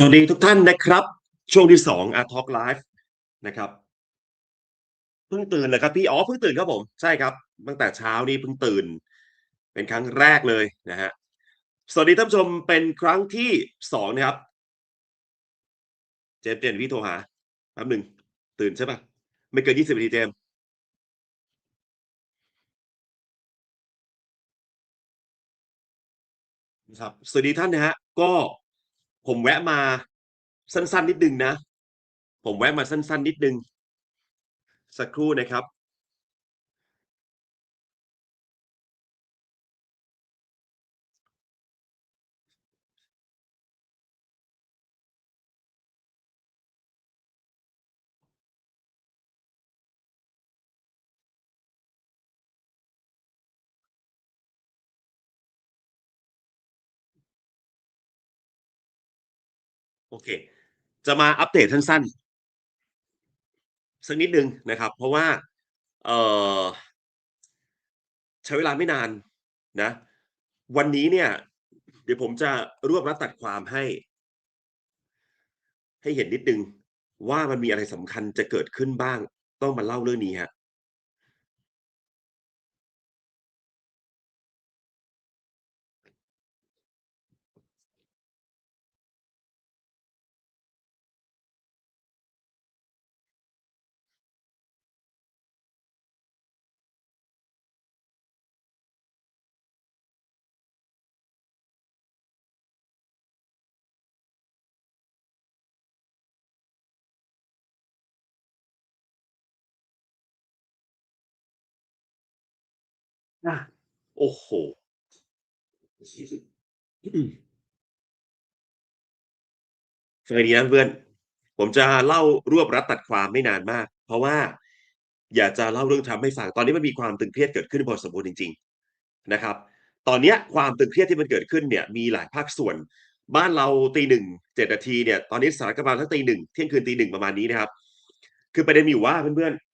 สวัสดีทุกท่านนะครับ ช่วงที่สองอาร์ทอ k ไลฟ์นะครับเพิ่งตื่นเลยครับพี่อ๋อเพิ่งตื่นครับผมใช่ครับ ตั้งแต่เช้านี้เพิ่งตื่น เป็นครั้งแรกเลยนะฮะสวัสดีท่านผู้ชมเป็นครั้งที่สองนะครับ เจมส์เจนพี่โทรหาแป๊บหนึ่งตื่นใช่ปะไม่เกินยี่สิบนาทีเจมส์นะครับสวัสดีท่านนะฮะก็ ผมแวะมาสั้น ๆ นิดนึงนะ ผมแวะมาสั้น ๆ นิดนึง สักครู่นะครับ โอเค จะมาอัปเดตสั้นๆสักนิดนึงนะครับ เพราะว่าเออใช้เวลาไม่นานนะ วันนี้เนี่ย เดี๋ยวผมจะรวบรัดตัดความให้ ให้เห็นนิดนึงว่ามันมีอะไรสำคัญจะเกิดขึ้นบ้าง ต้องมาเล่าเรื่องนี้ครั บอะโอ้โฮอืมฟังให้ดีนะเพื่อน ผมจะเล่ารวบรัดตัดความไม่นานมาก เพราะว่าอยากจะเล่าเรื่อง Trump ให้ฟัง ตอนนี้มันมีความตึงเครียดเกิดขึ้นพอสมควรจริง ๆ นะครับ ตอนเนี้ยความตึงเครียดที่มันเกิดขึ้นเนี่ย มีหลายภาคส่วน บ้านเราตี1 7นาทีเนี่ย ตอนนี้สหรัฐก็ประมาณสักตี1เที่ยงคืนตี1ประมาณนี้นะครับ คือประเด็นมีอยู่ว่าเพื่อนๆ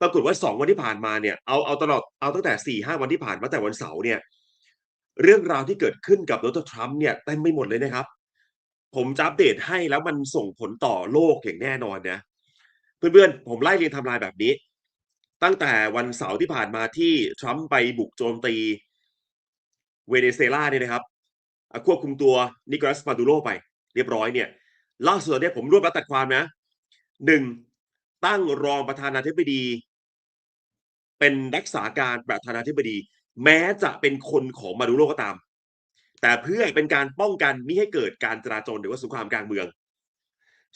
ปรากฏว่า2วันที่ผ่านมาเนี่ยเอาเอาตลอดเอาตั้งแต่4-5วันที่ผ่านมาตั้งแต่วันเสาร์เนี่ย เรื่องราวที่เกิดขึ้นกับโดนัลด์ทรัมป์เนี่ยเต็มไปหมดเลยนะครับ ผมจะอัปเดตให้แล้วมันส่งผลต่อโลกอย่างแน่นอนนะเพื่อนๆผมไล่เรียงทม์ไลน์แบบนี้ ตั้งแต่วันเสาร์ที่ผ่านมาที่ทรัมป์ไปบุกโจมตีเวเนซุเอลาเนี่ยนะครับควบคุมตัว Nicolas Maduro ไป เรียบร้อยเนี่ยล่าสุดเนี่ยผมรวบรัดตัดความนะ1 ตั้งรองประธานาธิบดี เป็นรักษาการประธานาธิบดี แม้จะเป็นคนของ Maduro ก็ตาม แต่เพื่อเป็นการป้องกันมิให้เกิดการจราจลหรือว่าสงครามกลางเมือง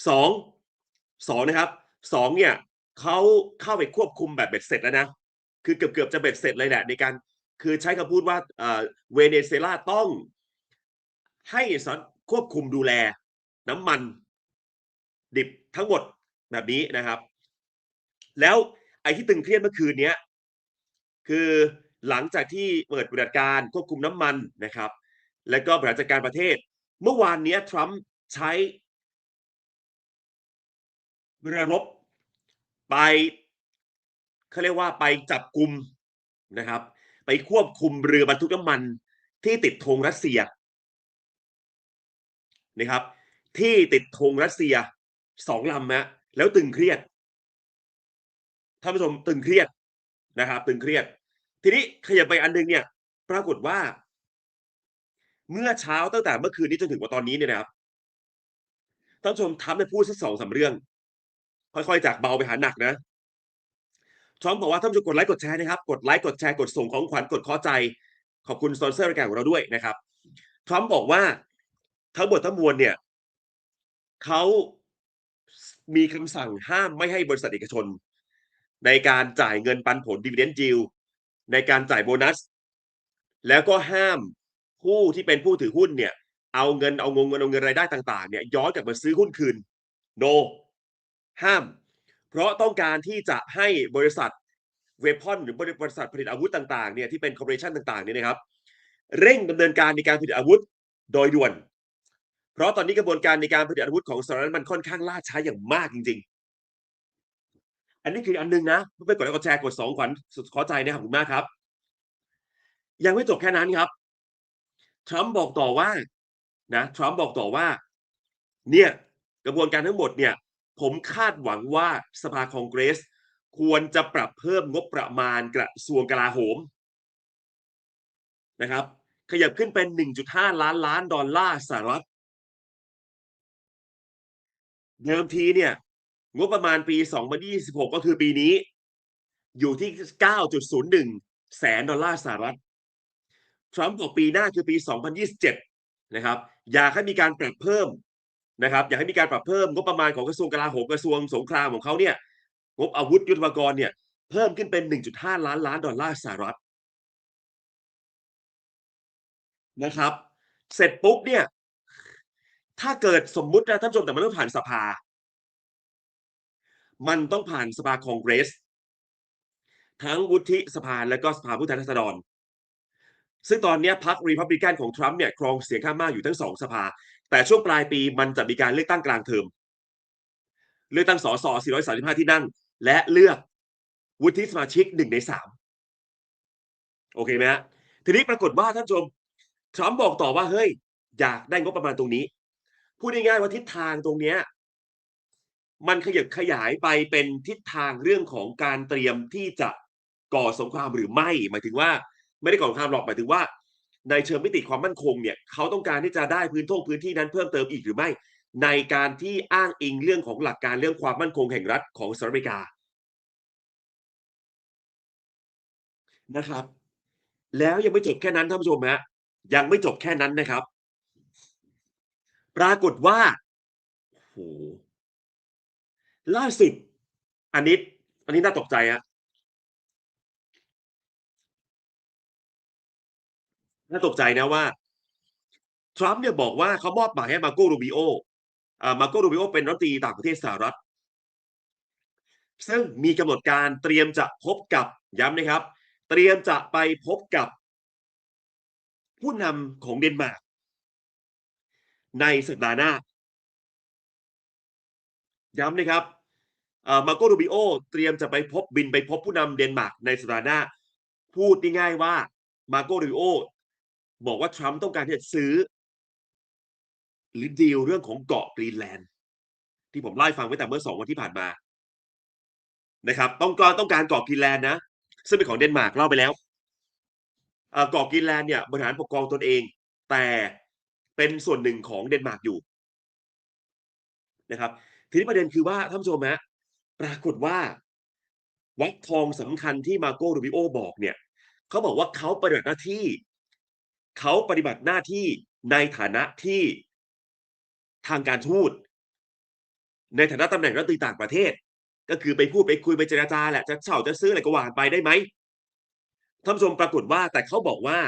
2 2นะครับ2เนี่ยเขาเข้าไปควบคุมแบบเบ็ดเสร็จแล้วนะ คือเกือบๆจะเบ็ดเสร็จเลยแหละในการคือใช้คำพูดว่าอ่าเวเนซุเอลาต้องให้สอนควบคุมดูแลน้ำมัน ดิบทั้งหมดแบบนี้นะครับ แล้วไอ้ที่ตึงเครียดเมื่อคืนเนี้ยคือหลังจากที่เปิดปฏิบัติการควบคุมน้ำมันนะครับ แล้วก็บริหารจัดการประเทศ เมื่อวานนี้ทรัมป์ใช้เรือรบไปเขาเรียกว่าไปจับกลุ่มนะครับ ไปควบคุมเรือบรรทุกน้ำมันที่ติดธงรัสเซียนะครับ ที่ติดธงรัสเซีย2ลำครับแล้วตึงเครียด ท่านผู้ชมตึงเครียดนะครับ ตึงเครียด ทีนี้ขยับไปอันหนึ่งเนี่ย ปรากฏว่า เมื่อเช้าตั้งแต่เมื่อคืนนี้จนถึงวันตอนนี้เนี่ยนะครับท่านผู้ชม Trump เนี่ยพูดสัก2-3เรื่อง ค่อยๆ จากเบาไปหาหนักนะทรัมบอกว่าท่านผู้ชมกดไลค์กดแชร์นะครับ กดไลค์กดแชร์กดส่งของขวัญกดเคาะใจ ขอบคุณสปอนเซอร์รายการของเราด้วยนะครับทรัมบอกว่าทั้งหมดทั้งมวลเนี่ยเขามีคำสั่งห้ามไม่ให้บริษัทเอกชน ในการจ่ายเงินปันผล Dividend Yield ในการจ่ายโบนัส แล้วก็ห้ามผู้ที่เป็นผู้ถือหุ้นเนี่ย เอาเงินเอางงเงินเอาเงินรายได้ต่าง ๆ เนี่ยย้อนกลับมาซื้อหุ้นคืน No ห้าม เพราะต้องการที่จะให้บริษัท Weapon หรือบริษัทผลิตอาวุธต่างๆเนี่ยที่เป็นคอร์ปอเรชันต่างๆเนี่ยนะครับ เร่งดำเนินการในการผลิตอาวุธโดยด่วน เพราะตอนนี้กระบวนการในการผลิตอาวุธของสหรัฐมันค่อนข้างล่าช้าอย่างมากจริงๆ อันนี้คืออันหนึ่งนะเพื่อนกดไลค์กดแชร์กด2ขวัญสุดเคาะใจนะครับขอบคุณมากครับ ยังไม่จบแค่นั้นครับทรัมป์บอกต่อว่านะทรัมป์บอกต่อว่า เนี่ยกระบวนการทั้งหมดเนี่ย ผมคาดหวังว่าสภาคองเกรส ควรจะปรับเพิ่มงบประมาณกระทรวงกลาโหมนะครับ ขยับขึ้นเป็น 1.5 ล้านล้านดอลลาร์สหรัฐ เดิมทีเนี่ย งบประมาณปี 2026 ก็คือปีนี้ อยู่ที่ 9.01 แสนดอลลาร์สหรัฐ ทรัมป์บอกปีหน้าคือปี 2027 นะครับ อยากให้มีการปรับเพิ่มนะครับ อยากให้มีการปรับเพิ่มงบประมาณของกระทรวงกลาโหมกระทรวงสงครามของเขาเนี่ย งบอาวุธยุทโธปกรณ์เนี่ย เพิ่มขึ้นเป็น 1.5 ล้านล้านดอลลาร์สหรัฐนะครับ เสร็จปุ๊บเนี่ย ถ้าเกิดสมมุตินะท่านผู้ชมแต่มันต้องผ่านสภา มันต้องผ่านสภาคองเกรส ทั้งวุฒิสภาและก็สภาผู้แทนราษฎร ซึ่งตอนนี้พรรครีพับลิกันของทรัมป์เนี่ยครองเสียงข้างมากอยู่ทั้งสองสภา แต่ช่วงปลายปีมันจะมีการเลือกตั้งกลางเทอมเลือกตั้งสส435 ที่นั่ง และเลือกวุฒิสมาชิกหนึ่งในสามโอเคไหมฮะทีนี้ปรากฏว่าท่านชมทรัมป์บอกต่อว่าเฮ้ย อยากได้งบประมาณตรงนี้ พูดง่ายๆว่าทิศทางตรงเนี้ย มันขยับขยายไปเป็นทิศทางเรื่องของการเตรียมที่จะก่อสงครามหรือไม่หมายถึงว่า ไม่ได้ก่อสงครามหรอกหมายถึงว่า ในเชิงมิติความมั่นคงเนี่ยเขาต้องการที่จะได้พื้นท่งพื้นที่นั้นเพิ่มเติมอีกหรือไม่ ในการที่อ้างอิงเรื่องของหลักการเรื่องความมั่นคงแห่งรัฐของสหรัฐอเมริกานะครับ แล้วยังไม่จบแค่นั้นท่านผู้ชมฮะยังไม่จบแค่นั้นนะครับ ปรากฏว่าโอ้โฮ ล่าสุด อันนี้ อันนี้น่าตกใจครับน่าตกใจนะว่า ทรัมป์เนี่ยบอกว่าเขามอบหมายให้ Marco Rubio อ่า Marco Rubio เป็นรัฐมนตรีต่างประเทศสหรัฐ ซึ่งมีกำหนดการเตรียมจะพบกับย้ำนะครับ เตรียมจะไปพบกับ ผู้นำของเดนมาร์กในสัปดาห์หน้าย้ำนะครับ เอ่อ Marco Rubio เตรียมจะไปพบบินไปพบผู้นำเดนมาร์กในสัปดาห์หน้า พูดง่ายๆว่า Marco Rubio บอกว่าทรัมป์ต้องการที่จะซื้อ หรือดีลเรื่องของเกาะกรีนแลนด์ ที่ผมเล่ฟังไว้แต่เมื่อ2วันที่ผ่านมา นะครับ ต้องการต้องการเกาะกรีนแลนด์นะ ซึ่งเป็นของเดนมาร์กเล่าไปแล้วเอ่อเกาะกรีนแลนด์เนี่ยบริหารปกครองตนเอง แต่เป็นส่วนหนึ่งของเดนมาร์กอยู่นะครับ ทีนี้ประเด็นคือว่าท่านผู้ชมฮะ ปรากฏว่าวรรคทองสำคัญที่ Marco Rubio บอกเนี่ยเขาบอกว่าเขาปฏิบัติหน้าที่ เขาปฏิบัติหน้าที่ในฐานะที่ทางการทูตในฐานะตำแหน่งรัฐมนตรีต่างประเทศ ก็คือไปพูดไปคุยไปเจรจาแหละจะเช่าจะซื้ออะไรก็ว่ากันไปได้ไหมท่านผู้ชมปรากฏว่าแต่เขาบอกว่า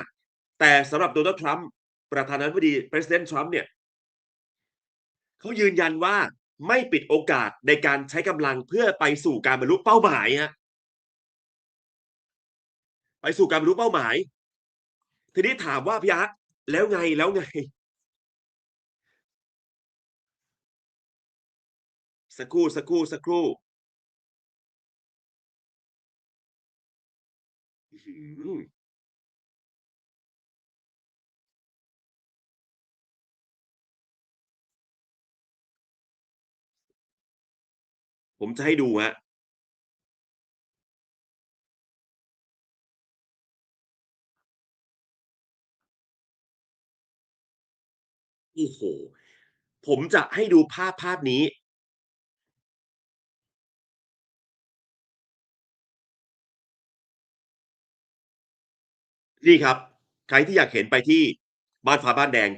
แต่สำหรับโดนัลด์ทรัมป์ประธานาธิบดี President Trump เนี่ยเขายืนยันว่า ไม่ปิดโอกาสในการใช้กำลังเพื่อไปสู่การบรรลุเป้าหมายครับไปสู่การบรรลุเป้าหมาย ทีนี้ถามว่าพี่อาร์ตแล้วไงแล้วไง?สักครู่สักครู่สักครู่ ผมจะให้ดูครับโอ้โฮผมจะให้ดูภาพภาพนี้ นี่ครับ ใครที่อยากเห็นไปที่บ้านฟ้าบ้านแดง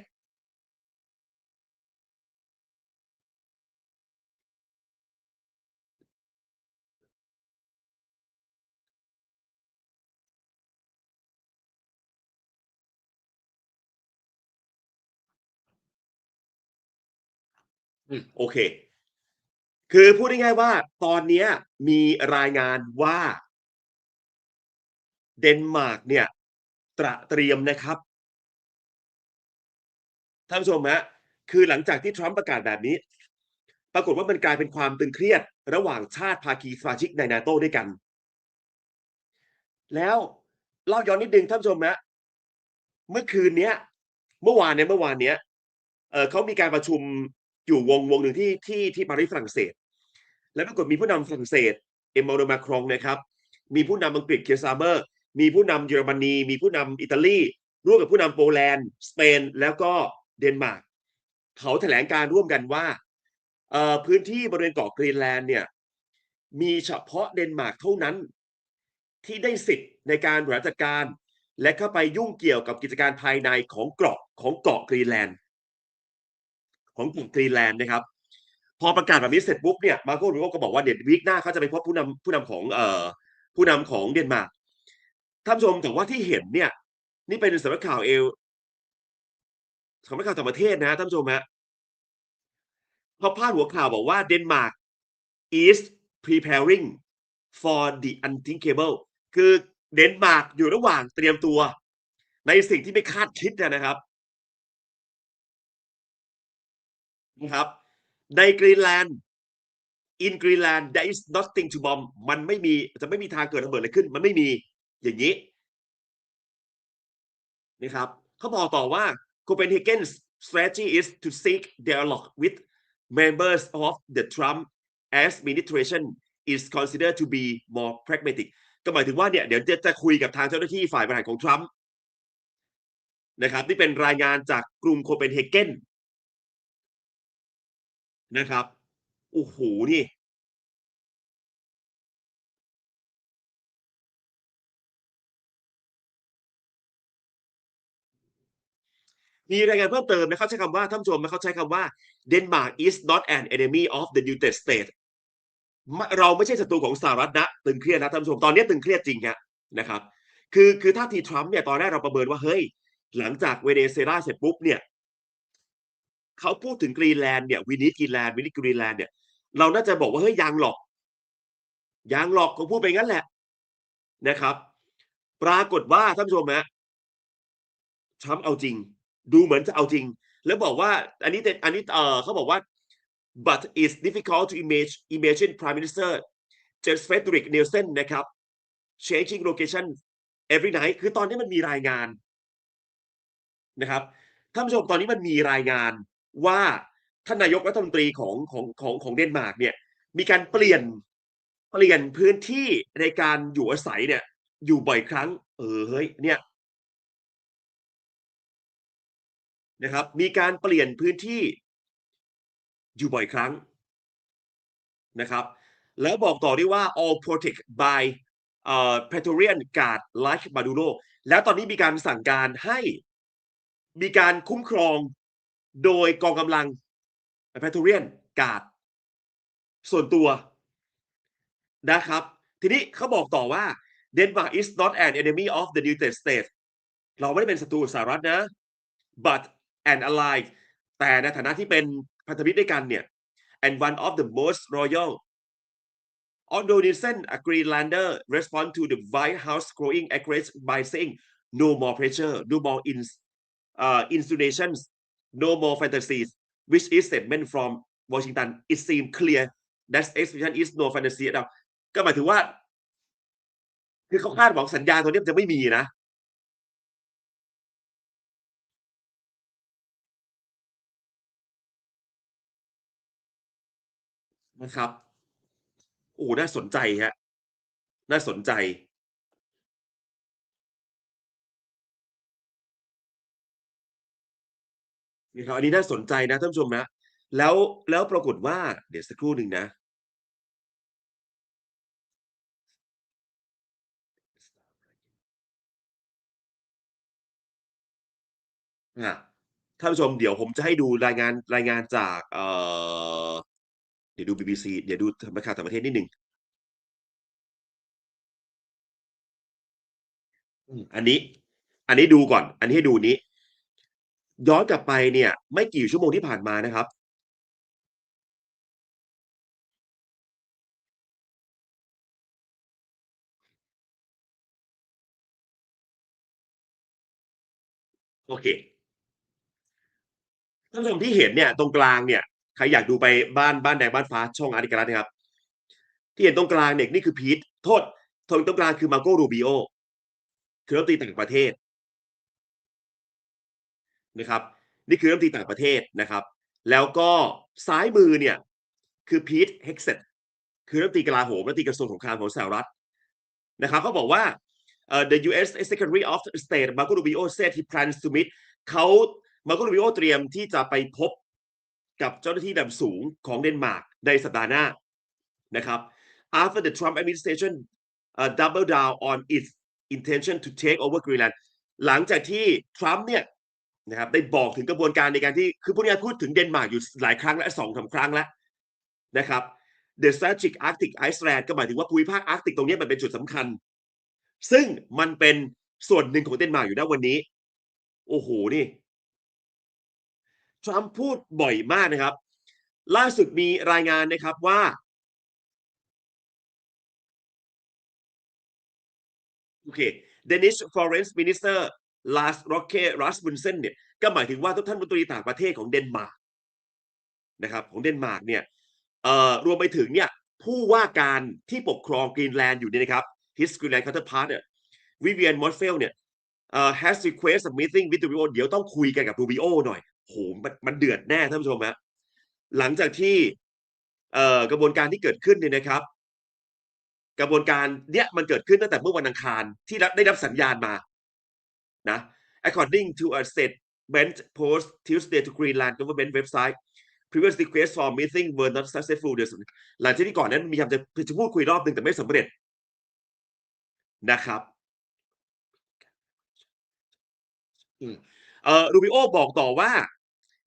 อืมโอเค คือพูดง่ายๆว่า ตอนเนี้ยมีรายงานว่าเดนมาร์กเนี่ย ตระเตรียมนะครับท่านผู้ชมครับคือหลังจากที่ทรัมป์ประกาศแบบนี้ ปรากฏว่ามันกลายเป็นความตึงเครียด ระหว่างชาติภาคีสมาชิกใน NATO ด้วยกัน แล้วเล่าย้อนนิดนึงท่านผู้ชมครับเมื่อคืนเนี้ย เมื่อวานเนี้ยเมื่อวานเนี้ยเออเขามีการประชุม อยู่วงวงหนึ่งที่ที่ที่ปารีสฝรั่งเศส แล้วปรากฏมีผู้นำฝรั่งเศสเอมมานูเอลมาครองนะครับ มีผู้นำอังกฤษเคียร์ซาเบอร์ มีผู้นำเยอรมนี มีผู้นำอิตาลี ร่วมกับผู้นำโปแลนด์ สเปน แล้วก็เดนมาร์ก เขาแถลงการร่วมกันว่าเอ่อพื้นที่บริเวณเกาะกรีนแลนด์เนี่ยมีเฉพาะเดนมาร์กเท่านั้นที่ได้สิทธิ์ในการบริหารจัดการ และเข้าไปยุ่งเกี่ยวกับกิจการภายในของเกาะของเกาะกรีนแลนด์ ของกลุ่มกรีนแลนด์นะครับ พอประกาศแบบนี้เสร็จปุ๊บเนี่ยมาโกรูโก็บอกว่าเด็ดวีคหน้าเขาจะไปพบผู้นำผู้นำของเอ่อผู้นำของเดนมาร์กท่านผู้ชมแต่ว่าที่เห็นเนี่ย นี่เป็นสำนักข่าวเอลสำนักข่าวต่างประเทศนะท่านผู้ชมฮะเขาพาดหัวข่าวบอกว่าเดนมาร์ก is preparing for the unthinkable คือเดนมาร์กอยู่ระหว่างเตรียมตัว ในสิ่งที่ไม่คาดคิดนะครับ นะครับในกรีนแลนด์ in Greenland there is nothing to bomb มันไม่มีจะไม่มีทางเกิดระเบิดอะไรขึ้น มันไม่มีอย่างนี้นะครับเขาบอกต่อว่า Copenhagen's strategy is to seek dialogue with members of the Trump administration is considered to be more pragmatic ก็หมายถึงว่าเนี่ยเดี๋ยวจะจะคุยกับทางเจ้าหน้าที่ฝ่ายบริหารของทรัมป์นะครับนี่เป็นรายงานจากกรุงโคเปนเฮเกน นะครับโอ้โหนี่มีรายงานเพิ่มเติมนะเขาใช้คำว่าท่านผู้ชมนะเขาใช้คำว่า Denmark is not an enemy of the United States เราไม่ใช่ศัตรูของสหรัฐนะ ตึงเครียดนะท่านผู้ชมตอนนี้ตึงเครียดจริงฮะนะครับ คือคือท่าทีทรัมป์เนี่ยตอนแรกเราประเมินว่าเฮ้ย หลังจากเวเนซุเอลาเสร็จปุ๊บเนี่ย เขาพูดถึงกรีนแลนด์เนี่ยวินิกรีนแลนด์วินิกรีนแลนด์เนี่ยเราน่าจะบอกว่าเฮ้ยยังหรอกยังหรอกเขาพูดไปงั้นแหละนะครับ ปรากฏว่าท่านผู้ชมฮะทรัมป์เอาจริง ดูเหมือนจะเอาจริง แล้วบอกว่าอันนี้อันนี้เออเขาบอกว่า but it's difficult to image imagine Prime Minister Jens Frederick Nielsen นะครับ changing location every night คือตอนนี้มันมีรายงานนะครับท่านผู้ชมตอนนี้มันมีรายงาน ว่าท่านนายกรัฐมนตรีของของของของเดนมาร์กเนี่ยมีการเปลี่ยนเปลี่ยนพื้นที่ในการอยู่อาศัยเนี่ย อยู่บ่อยครั้ง เออเฮ้ยเนี่ยนะครับ มีการเปลี่ยนพื้นที่อยู่บ่อยครั้งนะครับ แล้วบอกต่อด้วยว่า all protect by เอ่อ Praetorian Guard like Maduro แล้วตอนนี้มีการสั่งการให้มีการคุ้มครอง โดยกองกำลัง Praetorian Guard ส่วนตัวนะครับ ทีนี้เขาบอกต่อว่า Denmark is not an enemy of the United States เราไม่ได้เป็นศัตรูสหรัฐนะ but an ally แต่ในฐานะที่เป็นพันธมิตรด้วยกันเนี่ย and one of the most royal although Nielsen a Greenlander respond to the White House growing aggressive by saying no more pressure no more in uh, insinuations no more fantasies which is statement from Washington it seems clear that expression is no fantasy นะก็หมายถึงว่า คือเขาคาดหวังสัญญาตัวนี้จะไม่มีนะ นะครับ โอ้ น่าสนใจฮะ น่าสนใจ นี่ครับอันนี้น่าสนใจนะท่านผู้ชมนะแล้วแล้วปรากฏว่า เดี๋ยวสักครู่หนึ่งนะอ่าท่านผู้ชมเดี๋ยวผมจะให้ดูรายงานรายงานจากเอ่อเดี๋ยวดู BBC เดี๋ยวดูสำนักข่าวต่างประเทศนิดหนึ่งอันนี้ อันนี้ดูก่อน อันนี้ให้ดูนี้ ย้อนกลับไปเนี่ย ไม่กี่ชั่วโมงที่ผ่านมานะครับ โอเคท่านผู้ชมที่เห็นเนี่ย ตรงกลางเนี่ยใครอยากดูไปบ้านบ้านแดงบ้านฟ้าช่องอาร์ติกรัตนะครับ ที่เห็นตรงกลางเนี่ยนี่คือพีทโทษตรงตรงกลางคือ Marco Rubio คือรัฐมนตรีต่างประเทศ นะครับ นี่คือรัฐมนตรีต่างประเทศนะครับ แล้วก็ซ้ายมือเนี่ยคือพีทเฮกเซตคือรัฐมนตรีกลาโหมรัฐมนตรีกระทรวงสงครามของสหรัฐนะครับเขาบอกว่าเอ่อ the U.S. Secretary of State Marco Rubio said he plans to meet เขามาร์โกรูบิโอเตรียมที่จะไปพบกับเจ้าหน้าที่ระดับสูงของเดนมาร์กในสัปดาห์หน้านะครับ after the Trump administration uh, double down on its intention to take over Greenland หลังจากที่ทรัมป์เนี่ย นะครับได้บอกถึงกระบวนการในการที่คือพูดง่ายพูดถึงเดนมาร์กอยู่หลายครั้งและสองสาครั้งแล้วนะครับ The Strategic Arctic Iceland ก็หมายถึงว่าภูมิภาคอาร์กติกตรงนี้มันเป็นจุดสำคัญ ซึ่งมันเป็นส่วนหนึ่งของเดนมาร์กอยู่นะวันนี้ โอ้โหนี่ทรัมป์พูดบ่อยมากนะครับ ล่าสุดมีรายงานนะครับว่า โอเค Danish Foreign Minister Lars Rokke Rasmussen เนี่ 拉斯โรเครัสบุนเซนเนี่ยก็หมายถึงว่าทุกท่านรัฐมนตรีต่างประเทศของเดนมาร์กนะครับของเดนมาร์กเนี่ยรวมไปถึงเนี่ยผู้ว่าการที่ปกครองกรีนแลนด์อยู่เนี่ยนะครับ His Greenland Counterpart เนี่ย Vivian Morfell เนี่ย has request a meeting with Rubio เดี๋ยวต้องคุยกันกับ Rubio หน่อยโหมันมันเดือดแน่ท่านผู้ชมฮะหลังจากที่กระบวนการที่เกิดขึ้นเนี่ยนะครับ กระบวนการเนี้ยมันเกิดขึ้นตั้งแต่เมื่อวันอังคารที่ได้รับสัญญาณมา นะ according to a statement post Tuesday to Greenland government website previous request for meeting were not successful เดี๋ยวหลังจากที่ก่อนนั้นมีคำจะจะพูดคุยรอบหนึ่งแต่ไม่สำเร็จนะครับอืมเอ่อรูบิโอบอกต่อว่า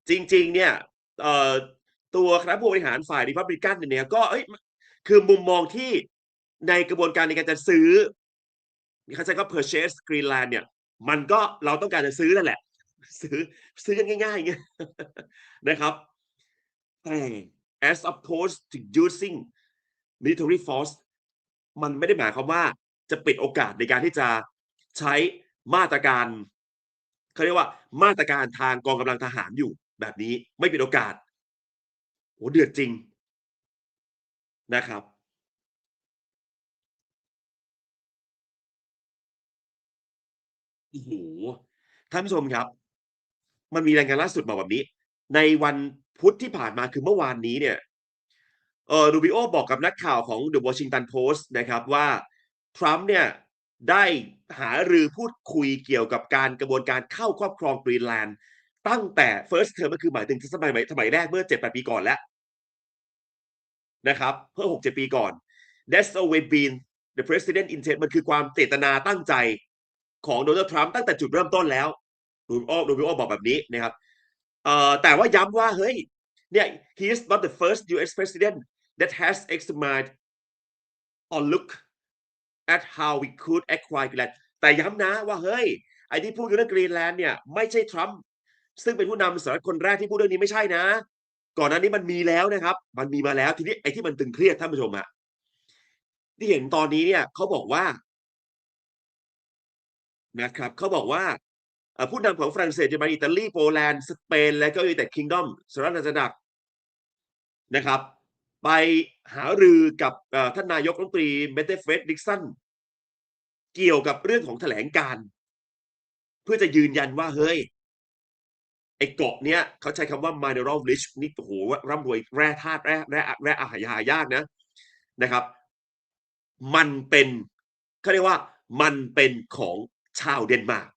จริง ๆ เนี่ยเอ่อตัวคณะผู้บริหารฝ่ายริพับลิกันเนี่ยก็เอ้ยคือมุมมองที่ในกระบวนการในการจะซื้อเขาใช้ก็ purchase Greenland เนี่ย มันก็เราต้องการจะซื้อนั่นแหละ ซื้อซื้อกันง่ายๆอย่างเงี้ยนะครับแต่ as opposed to using military force มันไม่ได้หมายความว่าจะปิดโอกาสในการที่จะใช้มาตรการเขาเรียกว่ามาตรการทางกองกำลังทหารอยู่แบบนี้ไม่ปิดโอกาสโหเดือดจริงนะครับ โอ้โหท่านผู้ชมครับ มันมีรายงานล่าสุดมาแบบนี้ ในวันพุธที่ผ่านมาคือเมื่อวานนี้เนี่ยเออรูบิโอบอกกับนักข่าวของ The Washington Post นะครับว่า ทรัมป์เนี่ยได้หารือพูดคุยเกี่ยวกับการกระบวนการเข้าครอบครองกรีนแลนด์ตั้งแต่ first term ก็คือหมายถึงสมัยสมัยแรกเมื่อ 7-8 ปีก่อนแล้วนะครับเพื่อ6-7 ปีก่อน That's always been the president intent มันคือความเจตนาตั้งใจ ของโดนัลด์ทรัมป์ตั้งแต่จุดเริ่มต้นแล้วรูบิโอรูบิโอบอกแบบนี้นะครับเอ่อแต่ว่าย้ำว่าเฮ้ยเนี่ย he is not the first U.S. president that has examined or look at how we could acquire Greenland แต่ย้ำนะว่าเฮ้ยไอ้ที่พูดเรื่องกรีนแลนด์เนี่ยไม่ใช่ทรัมป์ซึ่งเป็นผู้นำสหรัฐคนแรกที่พูดเรื่องนี้ไม่ใช่นะ ก่อนหน้านี้มันมีแล้วนะครับ มันมีมาแล้วทีนี้ไอ้ที่มันตึงเครียดท่านผู้ชมอะที่เห็นตอนนี้เนี่ยเขาบอกว่า นะครับเขาบอกว่าผู้นำของฝรั่งเศสเยอรมนีอิตาลีโปแลนด์สเปน และก็ยูไนเต็ดคิงดอมสหรัฐอาณาจักรนะครับ ไปหารือกับท่านนายกรัฐมนตรีเมเตเฟรดดิกสันเกี่ยวกับเรื่องของแถลงการ เพื่อจะยืนยันว่าเฮ้ยไอ้เกาะเนี้ยเขาใช้คำว่า mineral rich นี่โอ้โหร่ำรวยแร่ธาตุแร่แร่แร่อาหายากนะนะครับ มันเป็นเขาเรียกว่ามันเป็นของ ชาวเดนมาร์ก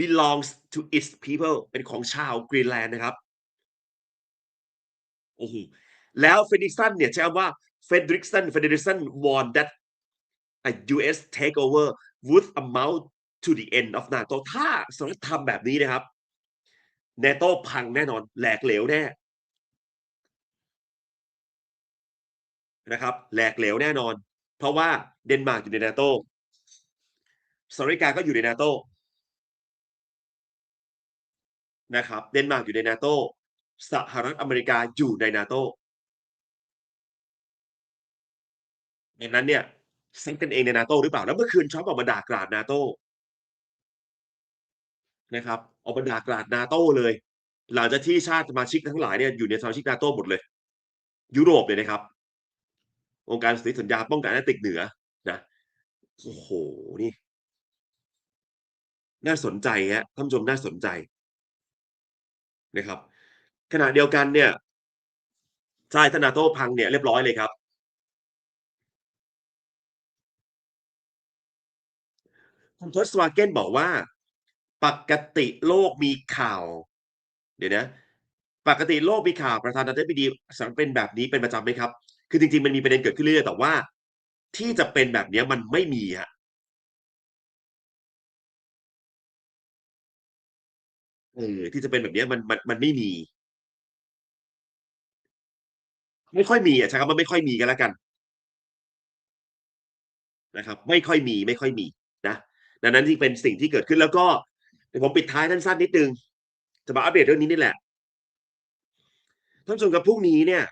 belongs to its people เป็นของชาวกรีนแลนด์นะครับโอ้โหแล้วเฟดิกสันเนี่ยใช้คำว่าเฟดริกสันเฟดริกสัน warned that a US takeover would amount to the end of NATO ถ้าสหรัฐทำแบบนี้นะครับ NATO พังแน่นอนแหลกเหลวแน่นะครับแหลกเหลวแน่นอน เพราะว่าเดนมาร์กอยู่ใน NATO สหรัฐอเมริกาก็อยู่ใน NATO นะครับ เดนมาร์กอยู่ใน NATO สหรัฐอเมริกาอยู่ใน NATO ดังนั้นเนี่ยเซ็นกันเองใน NATO หรือเปล่า แล้วเมื่อคืนทรัมป์ออกมาด่ากราด NATO นะครับออกมาด่ากราด NATO เลย หลังจากที่ชาติสมาชิกทั้งหลายเนี่ยอยู่ในสมาชิก NATO หมดเลย ยุโรปเลยนะครับ องค์การสนธิสัญญาป้องกันแอตติกเหนือนะโอ้โหนี่ น่าสนใจฮะท่านผู้ชมน่าสนใจนะครับ ขณะเดียวกันเนี่ยใช่ถ้า NATO พังเนี่ยเรียบร้อยเลยครับ คุณ Volkswagen บอกว่า ปกติโลกมีข่าว เดี๋ยวนะ ปกติโลกมีข่าวประธานาธิบดีสหรัฐเป็นแบบนี้เป็นประจำไหมครับ?คือจริงๆมันมีประเด็นเกิดขึ้นเรื่อยๆแต่ว่าที่จะเป็นแบบนี้มันไม่มีครั เออที่จะเป็นแบบเนี้ยมันมันมันไม่มี ไม่ค่อยมีอะใช้คำว่าไม่ค่อยมีก็แล้วกัน นะครับ ไม่ค่อยมีไม่ค่อยมีนะดังนั้นที่เป็นสิ่งที่เกิดขึ้นแล้วก็เดี๋ยวผมปิดท้ายท่านสั้นนิดนึงจะมาอัปเดตเรื่องนี้นี่แหละท่านชมครับพรุ่งนี้เนี่ย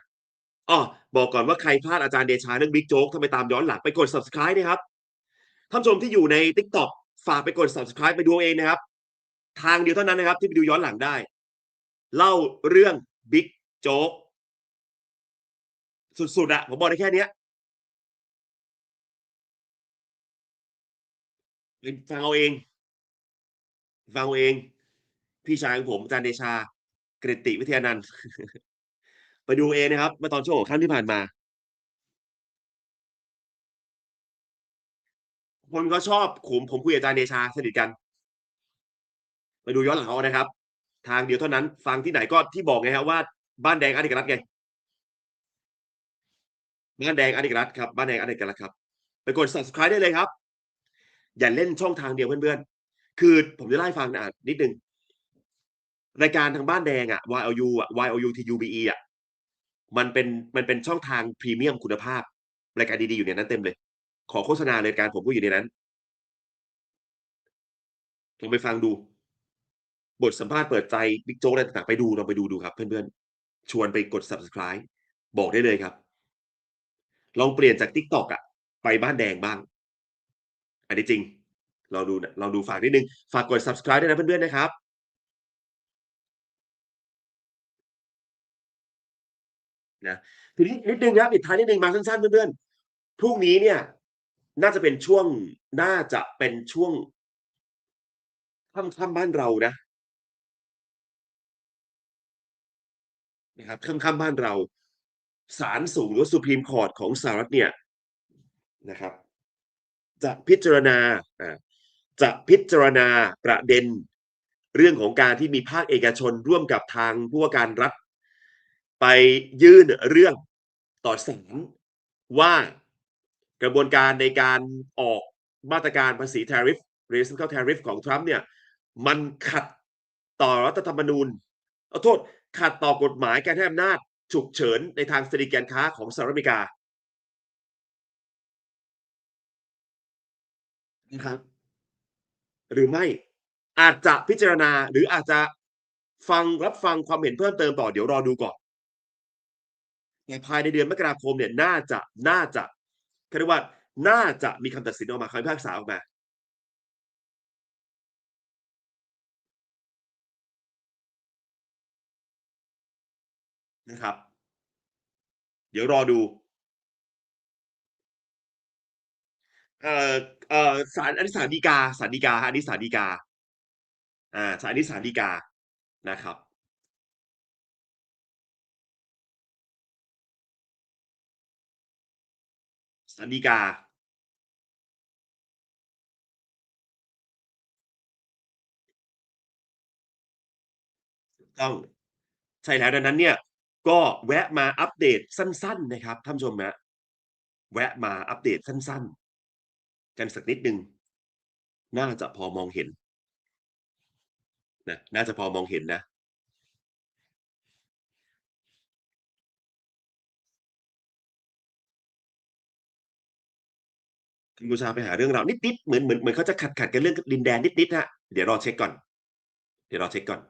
อ้อบอกก่อนว่าใครพลาดอาจารย์เดชาเรื่องบิ๊กโจ๊กต้องไปตามย้อนหลังไปกด Subscribe นะครับท่านชมที่อยู่ใน TikTok ฝากไปกด Subscribe ไปดูเองนะครับ ทางเดียวเท่านั้นนะครับ ที่ไปดูย้อนหลังได้ เล่าเรื่องบิ๊กโจ๊กสุดๆอะผมบอกได้แค่เนี้ยฟังเอาเอง ฟังเอาเอง พี่ชายของผมอาจารย์เดชากฤตติวิทยานันท์ไปดูเองนะครับเมื่อตอนช่วงหัวค่ำที่ผ่านมา คนเขาชอบผมผมคุยกับอาจารย์เดชาสนิทกัน ไปดูย้อนหลังเอานะครับ ทางเดียวเท่านั้น ฟังที่ไหนก็ที่บอกไงครับว่าบ้านแดงอเนกรัตน์ไงบ้านแดงอเนกรัตน์ครับบ้านแดงอเนกรัตน์ครับไปกด Subscribe ได้เลยครับ อย่าเล่นช่องทางเดียวเพื่อนๆ คือผมจะเล่าให้ฟังอ่านิดนึงรายการทางบ้านแดงอะ YOU อะ YOUTUBE อะมันเป็นมันเป็นช่องทางพรีเมียมคุณภาพรายการดีๆอยู่ในนั้นเต็มเลย ขอโฆษณาเลยรายการผมก็อยู่ในนั้นลองไปฟังดู บทสัมภาษณ์เปิดใจบิ๊กโจ๊กอะไรต่างๆไปดูลองไปดูๆครับ เพื่อนๆ ชวนไปกด Subscribe บอกได้เลยครับลองเปลี่ยนจาก TikTok อะไปบ้านแดงบ้าง อันนี้จริงลองดูนะลองดูฝากนิดนึง ฝากกด Subscribe ด้วยนะเพื่อนๆนะครับ นะทีนี้นิดนึงครับปิดท้ายนิดนึงมาสั้นๆเพื่อนๆพรุ่งนี้เนี่ย น่าจะเป็นช่วงน่าจะเป็นช่วงค่ำๆบ้านเรานะ นะครับค่ำๆบ้านเราศาลสูงหรือว่า Supreme Court ของสหรัฐเนี่ยนะครับ จะพิจารณาจะพิจารณาประเด็นเรื่องของการที่มีภาคเอกชนร่วมกับทางผู้ว่าการรัฐ ไปยื่นเรื่องต่อศาลว่ากระบวนการในการออกมาตรการภาษี Tariff Reciprocal Tariff ของทรัมป์เนี่ยมันขัดต่อรัฐธรรมนูญขอโทษ ขัดต่อกฎหมายการให้อำนาจฉุกเฉินในทางเสรีการค้าของสหรัฐอเมริกานะครับ หรือไม่อาจจะพิจารณาหรืออาจจะฟังรับฟังความเห็นเพิ่มเติมต่อเดี๋ยวรอดูก่อนแต่ภายในเดือนมกราคมเนี่ยน่าจะน่าจะเขาเรียกว่าน่าจะมีคำตัดสินออกมาคำพิพากษาออกมา นะครับ เดี๋ยวรอดูเอ่อเอ่อศาลอันนี้ศาลฎีกาศาลฎีกาอันนี้ศาลฎีกาอ่าใช่อันนี้ศาลฎีกานะครับศาลฎีกากต้องใช่แล้วดังนั้นเนี่ย ก็แวะมาอัปเดตสั้น ๆ นะครับท่านผู้ชมครับแวะมาอัปเดตสั้น ๆ กันสักนิดหนึ่งน่าจะพอมองเห็นนะน่าจะพอมองเห็นนะกัมพูชาไปหาเรื่องราวนิดๆเหมือนเหมือนเหมือนเขาจะขัดๆกันเรื่องดินแดนนิดๆครับเดี๋ยวรอเช็กก่อน เดี๋ยวรอเช็กก่อน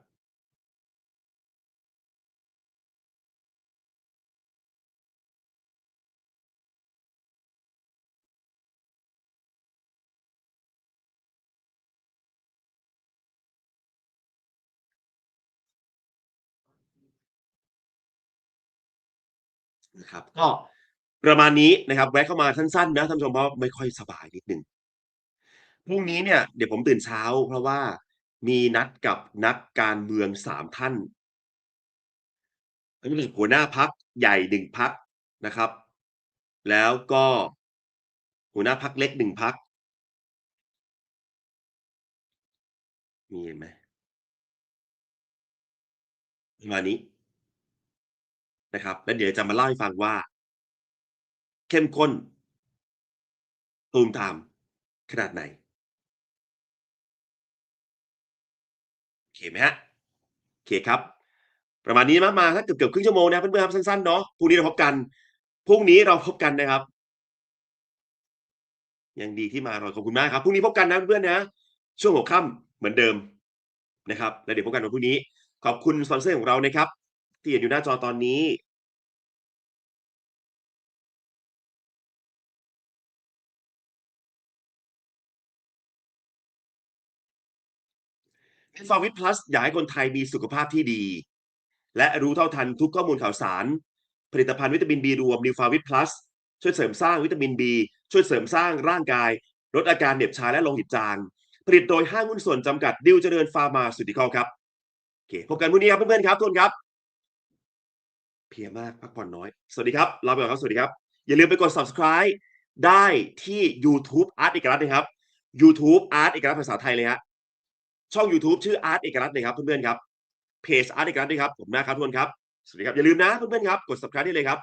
นะครับก็ประมาณนี้นะครับ แวะเข้ามาสั้นๆนะท่านผู้ชมเพราะไม่ค่อยสบายนิดหนึ่งพรุ่งนี้เนี่ยเดี๋ยวผมตื่นเช้า เพราะว่ามีนัดกับนักการเมือง3ท่านอันนี้เป็นหัวหน้าพักใหญ่หนึ่งพักนะครับ แล้วก็หัวหน้าพักเล็กหนึ่งพักมีเห็นไหมประมาณนี้ นะครับ แล้วเดี๋ยวจะมาเล่าให้ฟังว่า เข้มข้นตูมตามขนาดไหนโอเคไหมฮะโอเคครับ ประมาณนี้มามาถ้าเกือบเกือบครึ่งชั่วโมงนะเพื่อนๆครับสั้นๆเนาะพรุ่งนี้เราพบกันพรุ่งนี้เราพบกันนะครับยังดีที่มารอขอบคุณมากครับพรุ่งนี้พบกันนะเพื่อนๆนะ ช่วงหัวค่ำเหมือนเดิมนะครับ แล้วเดี๋ยวพบกันวันพรุ่งนี้ ขอบคุณสปอนเซอร์ของเรานะครับ ที่เห็นอยู่หน้าจอตอนนี้เฟาวิทพลัสอยากให้คนไทยมีสุขภาพที่ดี และรู้เท่าทันทุกข้อมูลข่าวสาร ผลิตภัณฑ์วิตามินบีรวมนิวฟาวิทพลัสช่วยเสริมสร้างวิตามินบีช่วยเสริมสร้างร่างกาย ลดอาการเหน็บชาและโลหิตจาง ผลิตโดยห้างหุ้นส่วนจำกัดดิวเจริญฟาร์มาสุติคอลครับโอเคพบกันพรุ่งนี้ครับเพื่อนๆครับทุกคนครับ เพียมากพักผ่อนน้อย สวัสดีครับลาไปก่อนครับ สวัสดีครับ อย่าลืมไปกด subscribe ได้ที่ YouTube Art เอกลัตน์นะครับ YouTube Art เอกลัตน์ภาษาไทยเลยฮะช่อง YouTube ชื่อ Art เอกลัตน์เลยครับเพื่อนๆครับเพจ Art เอกลัตน์ด้วยครับผมนะครับทุกคนครับสวัสดีครับอย่าลืมนะเพื่อนๆครับกด subscribe ได้เลยครับ